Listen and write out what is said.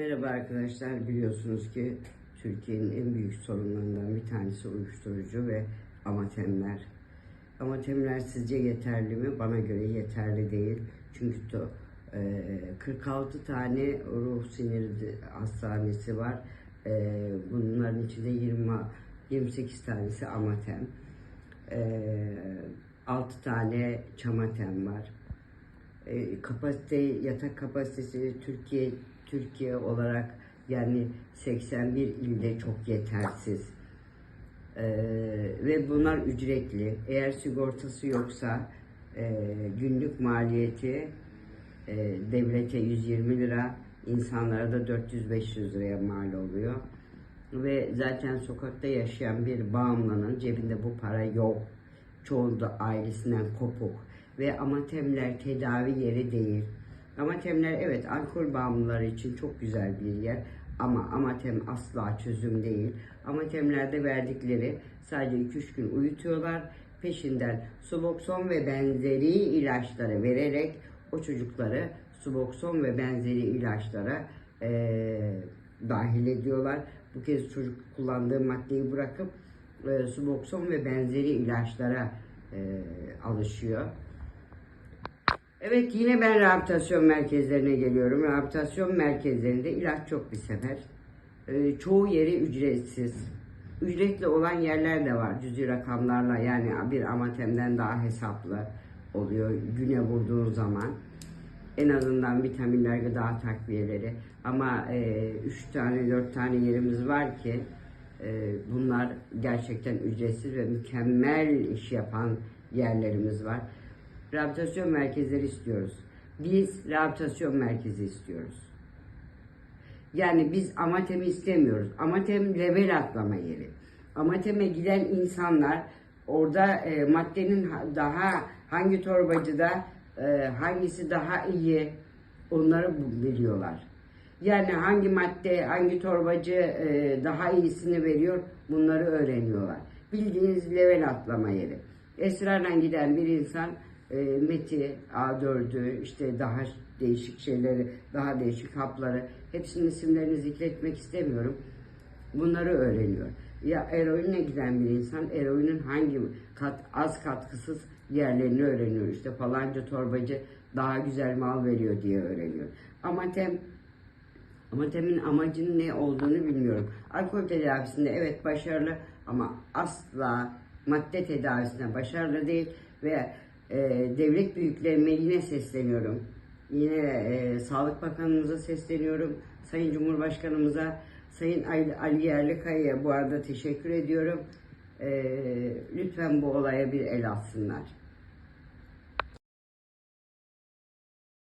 Merhaba arkadaşlar. Biliyorsunuz ki Türkiye'nin en büyük sorunlarından bir tanesi uyuşturucu ve amatemler. Amatemler sizce yeterli mi? Bana göre yeterli değil. Çünkü to, e, 46 tane ruh sinir hastanesi var. E, bunların içinde 20 28 tanesi amatem. E, 6 tane çamatem var. E, kapasite yatak kapasitesi Türkiye Türkiye olarak yani 81 ilde çok yetersiz. E, ve bunlar ücretli. Eğer sigortası yoksa e, günlük maliyeti e, devlete 120 lira, insanlara da 400-500 liraya mal oluyor. Ve zaten sokakta yaşayan bir bağımlının cebinde bu para yok. Çoğu da ailesinden kopuk. Ve amatemler tedavi yeri değil. Amatemler evet alkol bağımlıları için çok güzel bir yer. Ama amatem asla çözüm değil. Amatemlerde verdikleri sadece 2-3 gün uyutuyorlar. Peşinden subokson ve benzeri ilaçları vererek o çocukları subokson ve benzeri ilaçlara eee, dahil ediyorlar. Bu kez çocuk kullandığı maddeyi bırakıp e, subokson ve benzeri ilaçlara e, alışıyor. Evet yine ben rehabilitasyon merkezlerine geliyorum. Rehabilitasyon merkezlerinde ilaç çok bir sefer. E, çoğu yeri ücretsiz. Ücretli olan yerler de var cüzi rakamlarla yani bir amatemden daha hesaplı oluyor güne vurduğun zaman. En azından vitaminler, gıda takviyeleri. Ama 3 tane, 4 tane yerimiz var ki e, bunlar gerçekten ücretsiz ve mükemmel iş yapan yerlerimiz var. Rehabilitasyon merkezleri istiyoruz. Biz rehabilitasyon merkezi istiyoruz. Yani biz amatemi istemiyoruz. Amatem level atlama yeri. Amateme giden insanlar orada e, maddenin ha- daha hangi torbacıda e, hangisi daha iyi onları biliyorlar. Yani hangi madde, hangi torbacı e, daha iyisini veriyor bunları öğreniyorlar. Bildiğiniz level atlama yeri. Esrarla giden bir insan e, meti, A4'ü, işte daha değişik şeyleri, daha değişik hapları hepsinin isimlerini zikretmek istemiyorum. Bunları öğreniyor. Ya eroinle giden bir insan eroinin hangi kat, az katkısız yerlerini öğreniyor. İşte falanca torbacı daha güzel mal veriyor diye öğreniyor. Ama tem Amatemin amacının ne olduğunu bilmiyorum. Alkol tedavisinde evet başarılı ama asla madde tedavisinde başarılı değil ve e, devlet büyüklerime yine sesleniyorum. Yine e, Sağlık Bakanımıza sesleniyorum. Sayın Cumhurbaşkanımıza, Sayın Ali, Ali Yerlikaya'ya bu arada teşekkür ediyorum. E, lütfen bu olaya bir el atsınlar.